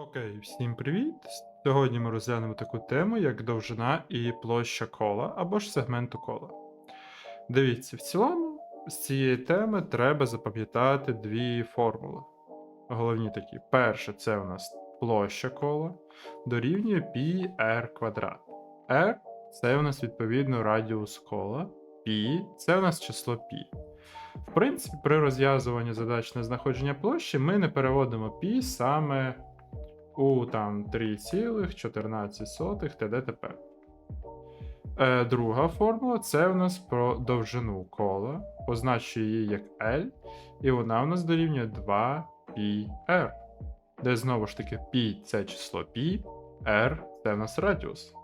Окей, всім привіт! Сьогодні ми розглянемо таку тему, як довжина і площа кола або ж сегменту кола. Дивіться, в цілому з цієї теми треба запам'ятати дві формули. Головні такі. Перше, це у нас площа кола дорівнює πr квадрат. R це у нас відповідно радіус кола, π це у нас число π. В принципі, при розв'язуванні задач на знаходження площі ми не переводимо π саме у там 3,14 т.д. т.п. Е, друга формула це у нас про довжину кола, позначую її як L, і вона у нас дорівнює 2πr, де знову ж таки π це число π, r це у нас радіус.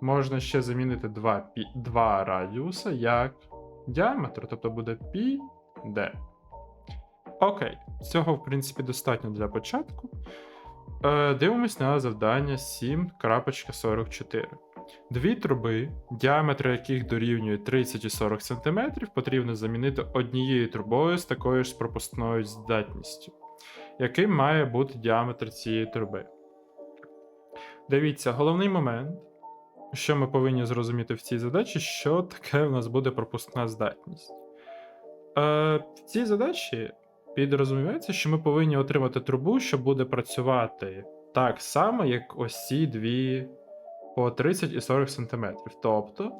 Можна ще замінити 2, пі, 2 радіуса як діаметр, тобто буде π d. Окей, цього, в принципі, достатньо для початку. Е, Дивимось на завдання 7.44. Дві труби, діаметр яких дорівнює 30 і 40 см, потрібно замінити однією трубою з такою ж пропускною здатністю. Яким має бути діаметр цієї труби? Дивіться, головний момент, що ми повинні зрозуміти в цій задачі, що таке у нас буде пропускна здатність. Е, В цій задачі підрозуміється, що ми повинні отримати трубу, що буде працювати так само, як ось ці дві по 30 і 40 см. Тобто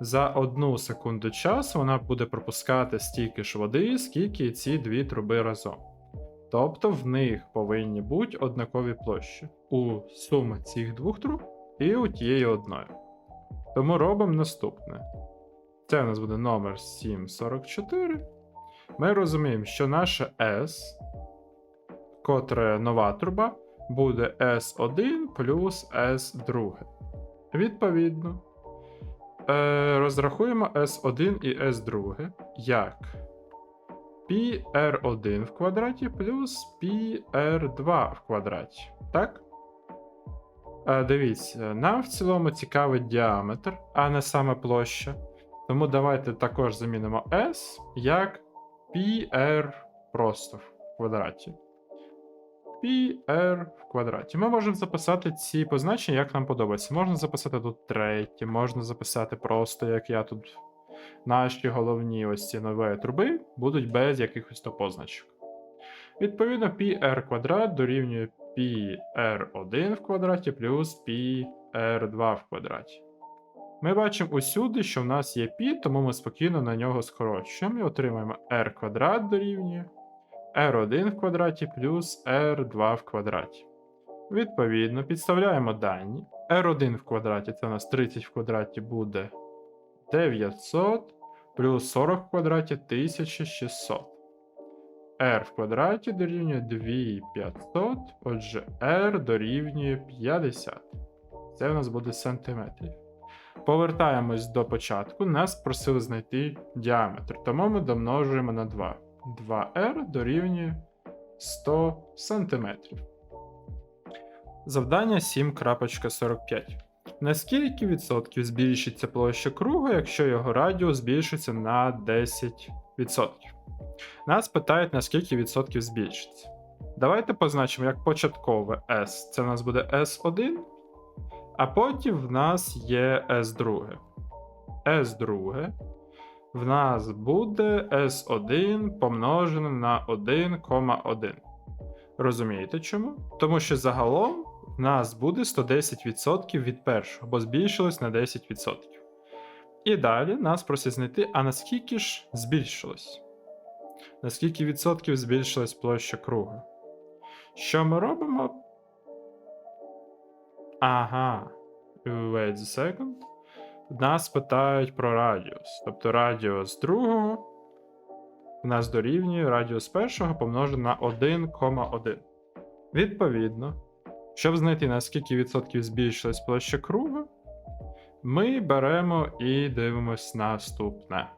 за одну секунду часу вона буде пропускати стільки ж води, скільки ці дві труби разом. Тобто в них повинні бути однакові площі у суми цих двох труб і у тієї одної. Тому робимо наступне. Це у нас буде номер 744. Ми розуміємо, що наша S, котре нова труба, буде S1 плюс S2. Відповідно, е, розрахуємо S1 і S2 як PR1 в квадраті плюс PR2 в квадраті. Так? Е, дивіться, нам в цілому цікавий діаметр, а не саме площа. Тому давайте також замінимо S як PR просто в квадраті. PR в квадраті. Ми можемо записати ці позначення, як нам подобається. Можна записати тут третє, можна записати просто, як я тут. Наші головні ось ці нові труби будуть без якихось то позначок. Відповідно, PR квадрат дорівнює PR1 в квадраті плюс PR2 в квадраті. Ми бачимо усюди, що в нас є π, тому ми спокійно на нього скорочуємо і отримаємо r квадрат дорівнює r1 в квадраті плюс r2 в квадраті. Відповідно, підставляємо дані. r1 в квадраті це у нас 30 в квадраті буде 900, плюс 40 в квадраті 1600. r в квадраті дорівнює 2500, отже, r дорівнює 50. Це у нас буде сантиметрів. Повертаємось до початку. Нас просили знайти діаметр, тому ми домножуємо на 2. 2r дорівнює 100 см. Завдання 7.45. На скільки відсотків збільшиться площа кругу, якщо його радіус збільшиться на 10%? Нас питають, на скільки відсотків збільшиться. Давайте позначимо як початкове S. Це у нас буде S1. А потім в нас є S2. S2 в нас буде S1 помножене на 1,1. Розумієте чому? Тому що загалом в нас буде 110% від першого, бо збільшилось на 10%. І далі нас просять знайти, а наскільки ж збільшилось? Наскільки відсотків збільшилась площа кругу? Що ми робимо? Ага. Wait a second. Нас питають про радіус. Тобто радіус другого у нас дорівнює радіус першого помножене на 1,1. Відповідно, щоб знайти наскільки відсотків збільшилась площа круга, ми беремо і дивимось наступне.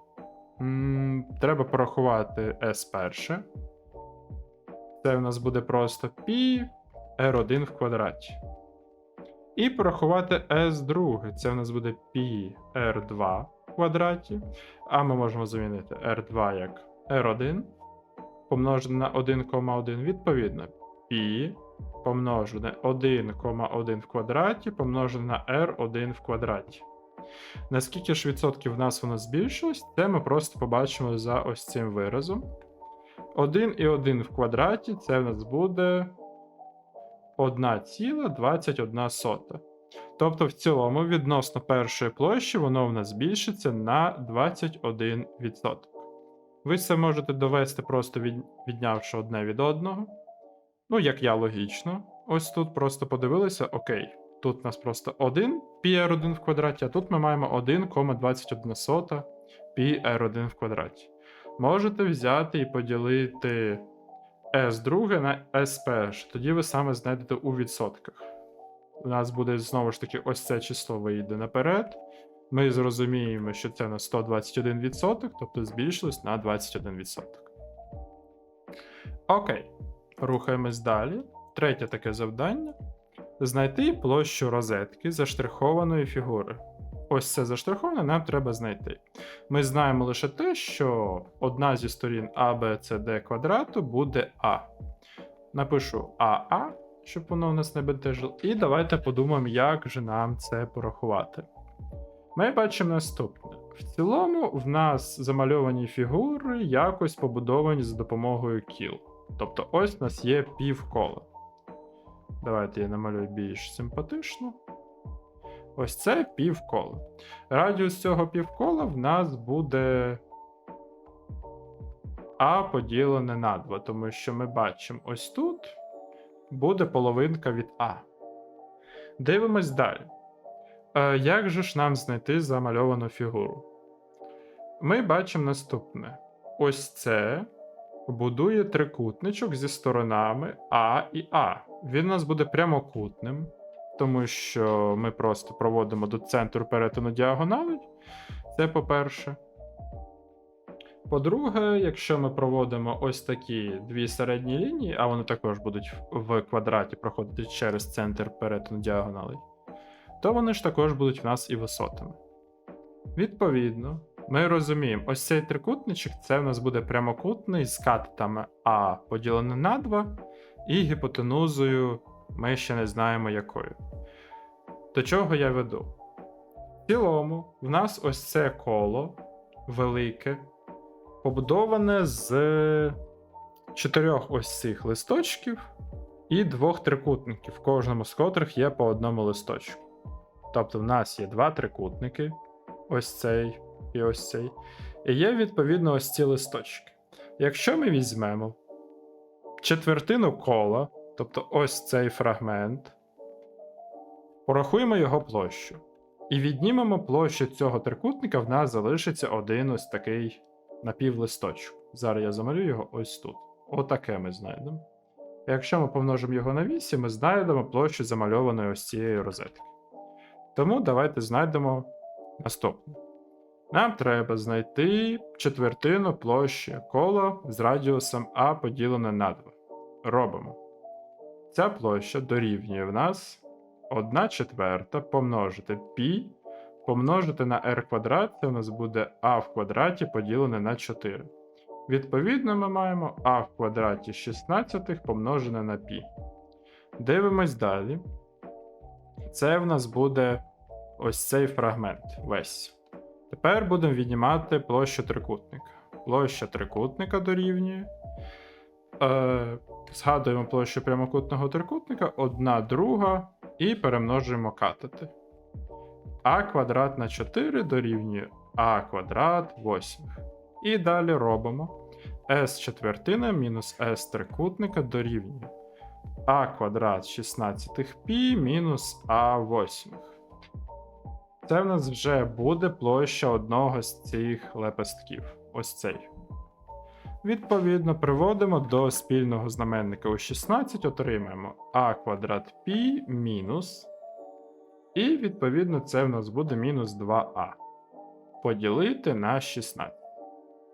Треба порахувати S перше. Це у нас буде просто π r1 в квадраті. І порахувати S2. Це у нас буде πr2 в квадраті. А ми можемо замінити R2 як R1 помножене на 1,1. Відповідно, π помножене 1,1 в квадраті помножене на r1 в квадраті. Наскільки ж відсотків в нас воно збільшилось, це ми просто побачимо за ось цим виразом. 1 і 1 в квадраті це в нас буде 1,21. Тобто в цілому відносно першої площі воно в нас збільшиться на 21%. Ви це можете довести просто від... віднявши одне від одного. Ну, як я логічно. Ось тут просто подивилися, окей. Тут у нас просто 1 πr1 в квадраті, а тут ми маємо 1,21 πr1 в квадраті. Можете взяти і поділити S2 на S1, тоді ви саме знайдете у відсотках. У нас буде знову ж таки ось це число вийде наперед. Ми зрозуміємо, що це на 121%, тобто збільшилось на 21%. Окей, рухаємось далі. Третє таке завдання: знайти площу розетки заштрихованої фігури. Ось це заштриховане нам треба знайти. Ми знаємо лише те, що одна зі сторін А, Б, С, Д квадрату буде А. Напишу АА, щоб воно у нас не бентежило. І давайте подумаємо, як же нам це порахувати. Ми бачимо наступне. В цілому, в нас замальовані фігури якось побудовані за допомогою кіл. Тобто, ось у нас є півкола. Давайте я намалюю більш симпатично. Ось це півкола. Радіус цього півкола в нас буде А поділене на 2, тому що ми бачимо ось тут буде половинка від А. Дивимось далі. Е, як же ж нам знайти замальовану фігуру? Ми бачимо наступне: ось це будує трикутничок зі сторонами А і А. Він у нас буде прямокутним, тому що ми просто проводимо до центру перетину діагоналей. Це по-перше. По-друге, якщо ми проводимо ось такі дві середні лінії, а вони також будуть в квадраті проходити через центр перетину діагоналей, то вони ж також будуть в нас і висотами. Відповідно, ми розуміємо, ось цей трикутничок це в нас буде прямокутний з катетами А поділене на 2, і гіпотенузою ми ще не знаємо якою. До чого я веду? В цілому, в нас ось це коло велике, побудоване з чотирьох ось цих листочків і двох трикутників, в кожному з котрих є по одному листочку. Тобто, в нас є два трикутники, ось цей і ось цей. І є, відповідно, ось ці листочки. Якщо ми візьмемо четвертину кола, тобто ось цей фрагмент, порахуємо його площу. І віднімемо площу цього трикутника, в нас залишиться один ось такий напівлисточок. Зараз я замалюю його ось тут. Отаке ми знайдемо. Якщо ми помножимо його на 8, ми знайдемо площу замальованої ось цієї розетки. Тому давайте знайдемо наступне. Нам треба знайти четвертину площі кола з радіусом А поділене на 2. Робимо. Ця площа дорівнює в нас 1 четверта помножити π помножити на r квадрат, це у нас буде а в квадраті поділене на 4. Відповідно, ми маємо а в квадраті 16 помножене на π. Дивимось далі. Це в нас буде ось цей фрагмент весь. Тепер будемо віднімати площу трикутника. Площа трикутника дорівнює. Е, Згадуємо площу прямокутного трикутника, 1 друга, і перемножуємо катети. А квадрат на 4 дорівнює А квадрат 8. І далі робимо s четвертина мінус s трикутника дорівнює А квадрат 16 π мінус А 8. Це в нас вже буде площа одного з цих лепестків. Ось цей. Відповідно, приводимо до спільного знаменника у 16, отримаємо а квадрат π мінус. І, відповідно, це в нас буде мінус 2а. Поділити на 16.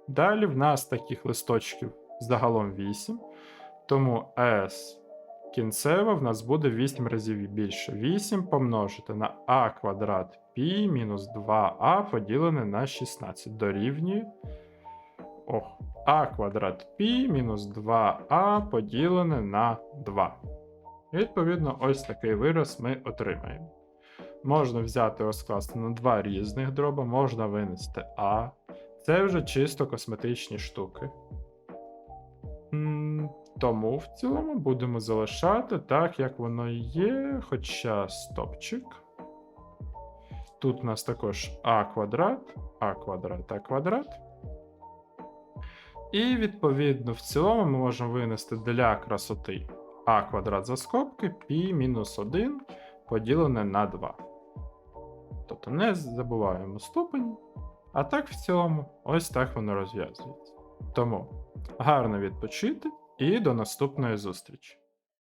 Далі в нас таких листочків загалом 8. Тому s кінцева в нас буде 8 разів більше. 8 помножити на а квадрат π мінус 2а поділене на 16. Дорівнює. Ох, а квадрат π мінус 2а поділене на 2. І відповідно, ось такий вираз ми отримаємо. Можна взяти розкласти на два різних дроба, можна винести А. Це вже чисто косметичні штуки. Тому в цілому будемо залишати так, як воно є, хоча стопчик. Тут у нас також А квадрат, А квадрат, А квадрат. І відповідно в цілому ми можемо винести для красоти А квадрат за скобки π мінус 1 поділене на 2. Тобто не забуваємо ступень. А так в цілому, ось так воно розв'язується. Тому гарно відпочити і до наступної зустрічі.